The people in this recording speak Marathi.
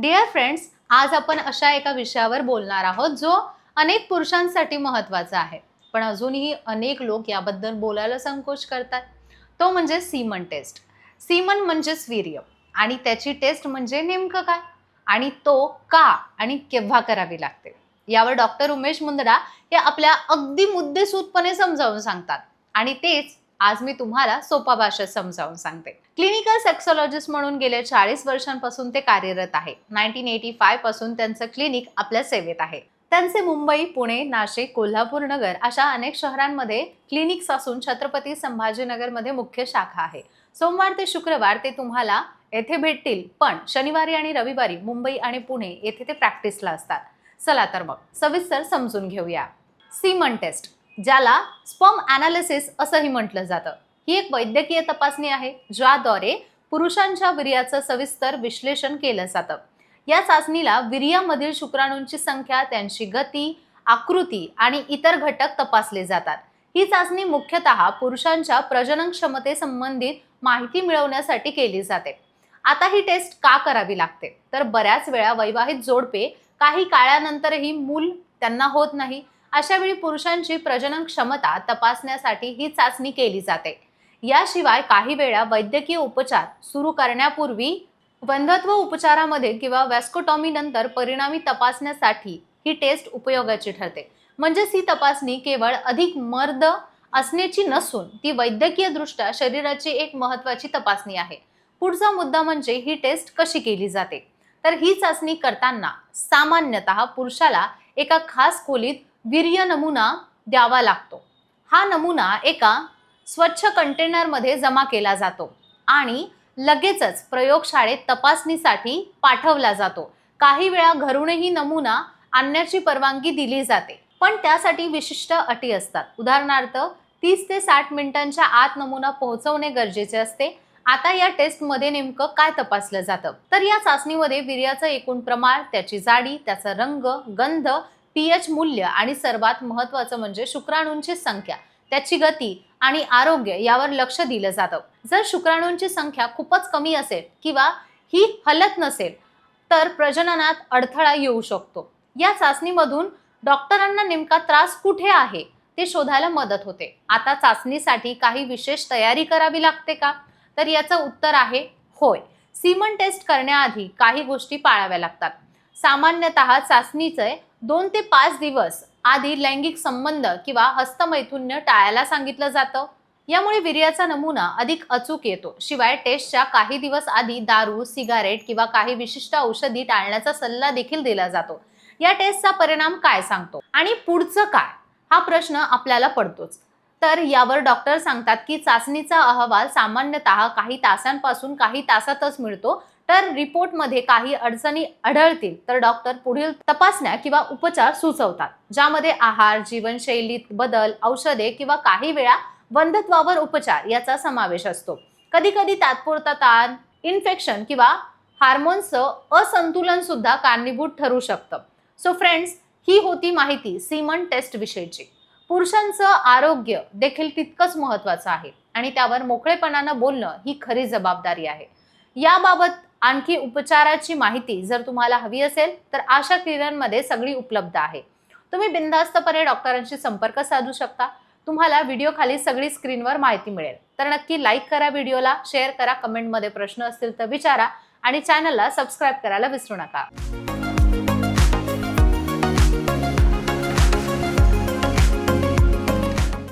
डिअर फ्रेंड्स आज आपण अशा एका विषयावर बोलणार आहोत जो अनेक पुरुषांसाठी महत्त्वाचा आहे. पण अजूनही अनेक लोक याबद्दल बोलायला संकोच करतात. तो म्हणजे सीमन टेस्ट. सीमन म्हणजेच वीर्य आणि त्याची टेस्ट म्हणजे नेमकं काय? आणि तो का आणि केव्हा करावी लागते? यावर डॉक्टर उमेश मुंदडा हे आपल्या अगदी मुद्देसूदपणे समजावून सांगतात. आणि तेच आज मी तुम्हाला सोपा भाषेत समजावून सांगते. क्लिनिकल सेक्सॉलॉजिस्ट म्हणून गेल्या चाळीस वर्षांपासून ते कार्यरत आहे. नाईन्टीन एटी फायपासून त्यांचं क्लिनिक आपल्या सेवेत आहे. त्यांचे मुंबई पुणे नाशिक कोल्हापूर नगर अशा अनेक शहरांमध्ये क्लिनिक्स असून छत्रपती संभाजीनगरमध्ये मुख्य शाखा आहे. सोमवार ते शुक्रवार ते तुम्हाला येथे भेटतील पण शनिवारी आणि रविवारी मुंबई आणि पुणे येथे ते प्रॅक्टिसला असतात. चला तर मग सविस्तर समजून घेऊया. सीमन टेस्ट ज्याला स्पर्म अनालिसिस असंही म्हटलं जातं. ही एक वैद्यकीय तपासणी आहे ज्याद्वारे पुरुषांच्या वीर्याचं सविस्तर विश्लेषण केलं जातं. या चाचणीला वीर्यामधील शुक्राणूंची संख्या त्यांची गती आकृती आणि इतर घटक तपासले जातात. ही चाचणी मुख्यतः पुरुषांच्या प्रजनन क्षमतेसंबंधित माहिती मिळवण्यासाठी केली जाते. आता ही टेस्ट का करावी लागते? तर बऱ्याच वेळा वैवाहिक जोडपे काही काळानंतरही मूल त्यांना होत नाही. अशा वेळी पुरुषांची प्रजनन क्षमता तपासण्यासाठी ही चाचणी केली जाते. याशिवाय काही वेळा वैद्यकीय उपचार सुरू करण्यापूर्वी बंधत्व उपचारामध्ये किंवा वॅस्कोटॉमी नंतर परिणामी तपासण्यासाठी ही टेस्ट उपयोगाची ठरते. म्हणजेच ही तपासणी केवळ अधिक मर्द असण्याची नसून ती वैद्यकीय दृष्ट्या शरीराची एक महत्वाची तपासणी आहे. पुढचा मुद्दा म्हणजे ही टेस्ट कशी केली जाते? तर ही चाचणी करताना सामान्यतः पुरुषाला एका खास खोलीत वीर्य नमुना द्यावा लागतो. हा नमुना एका स्वच्छ कंटेनरमध्ये जमा केला जातो आणि लगेचच प्रयोगशाळेत तपासणीसाठी पाठवला जातो. काही वेळा घरूनही नमुना आणण्याची परवानगी दिली जाते पण त्यासाठी विशिष्ट अटी असतात. उदाहरणार्थ तीस ते साठ मिनिटांच्या आत नमुना पोहोचवणे गरजेचे असते. आता या टेस्टमध्ये नेमकं काय तपासलं जातं? तर या चाचणीमध्ये वीर्याचं एकूण प्रमाण त्याची जाडी त्याचा रंग गंध पीएच मूल्य आणि सर्वात महत्त्वाचं म्हणजे शुक्राणूंची संख्या. त्याची गती आणि आरोग्य यावर लक्ष दिलं जातं. जर शुक्राणूंची संख्या खूपच कमी असेल किंवा ही हलत नसेल तर प्रजननात अडथळा येऊ शकतो. या चाचणीमधून डॉक्टरांना नेमका त्रास कुठे आहे ते शोधायला मदत होते. आता चाचणीसाठी काही विशेष तयारी करावी लागते का? तर याचं उत्तर आहे होय. सीमन टेस्ट करण्याआधी काही गोष्टी पाळाव्या लागतात. सामान्यतः चाचणीचे दोन ते पाच दिवस आधी लैंगिक संबंध किंवा हस्तमैथुन्य टाळायला सांगितलं जातं. यामुळे वीर्याचा नमुना अधिक अचूक येतो. शिवाय टेस्टच्या काही दिवस आधी दारू सिगारेट किंवा काही विशिष्ट औषधी टाळण्याचा सल्ला देखील दिला जातो. या टेस्टचा परिणाम काय सांगतो? आणि पुढचं काय? हा प्रश्न आपल्याला पडतोच. तर यावर डॉक्टर सांगतात की चाचणीचा अहवाल सामान्यतः काही तासांपासून काही तासातच मिळतो. तर रिपोर्टमध्ये काही अडचणी आढळतील तर डॉक्टर पुढील तपासण्या किंवा उपचार सुचवतात ज्यामध्ये आहार जीवनशैलीत बदल औषधे किंवा काही वेळा बंधत्वावर उपचार याचा समावेश असतो. कधी कधी तात्पुरता ताण इन्फेक्शन किंवा हार्मोन्सचं असंतुलन सुद्धा कारणीभूत ठरू शकतं. सो फ्रेंड्स ही होती माहिती सीमन टेस्ट विषयीची. पुरुषांचं आरोग्य देखील तितकंच महत्वाचं आहे. आणि त्यावर मोकळेपणानं बोलणं ही खरी जबाबदारी आहे. याबाबत आणखी उपचाराची माहिती जर तुम्हाला हवी असेल तर आशा किरणमध्ये सगळी उपलब्ध आहे. तुम्ही बिनधास्तपणे डॉक्टरांशी संपर्क साधू शकता. तुम्हाला व्हिडिओ खाली सगळी स्क्रीनवर माहिती मिळेल. तर नक्की लाईक करा व्हिडिओला शेअर करा कमेंटमध्ये प्रश्न असतील तर विचारा आणि चॅनलला सबस्क्राईब करायला विसरू नका.